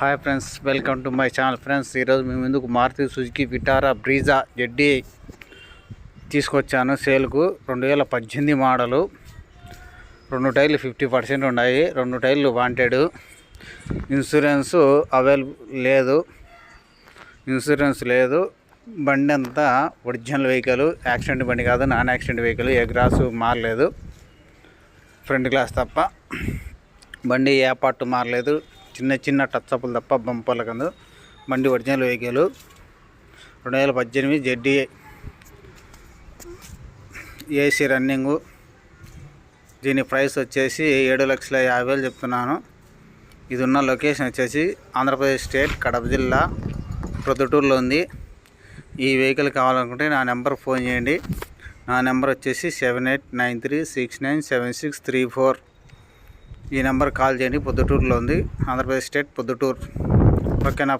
Hi friends welcome to my channel friends. ఈరోజు మేము ఎందుకు Maruti Suzuki Vitara Brezza ZDi తీసుకొచ్చాను సేల్కు. రెండు వేల పద్దెనిమిది మోడలు. రెండు టైర్లు ఫిఫ్టీ పర్సెంట్ ఉన్నాయి. రెండు టైర్లు వాంటెడ్. ఇన్సూరెన్స్ అవైలబుల్ లేదు. ఇన్సూరెన్స్ లేదు. బండి అంతా ఒరిజినల్ వెహికల్. యాక్సిడెంట్ బండి కాదు నాన్ యాక్సిడెంట్ వెహికల్. ఏ గ్రాసు మారలేదు. ఫ్రంట్ గ్లాస్ తప్ప. బండి ఏ పార్ట్ మారలేదు. చిన్న చిన్న టచ్ తప్ప బంపర్ల కింద బండి ఒరిజినల్ వెహికల్. రెండు వేల పద్దెనిమిది జెడ్డీ ఏసీ రన్నింగు. దీని ప్రైస్ వచ్చేసి ఏడు లక్షల యాభై వేలు చెప్తున్నాను. ఇది ఉన్న లొకేషన్ వచ్చేసి ఆంధ్రప్రదేశ్ స్టేట్ కడప జిల్లా ప్రొద్దుటూరులో ఉంది. ఈ వెహికల్ కావాలనుకుంటే నా నెంబర్ ఫోన్ చేయండి. నా నెంబర్ వచ్చేసి seven eight nine three six nine seven six three four. ఈ నెంబర్ కాల్ చేయండి. పొద్దుటూరులో ఉంది. ఆంధ్రప్రదేశ్ స్టేట్ పొద్దుటూరు. ఓకేనా?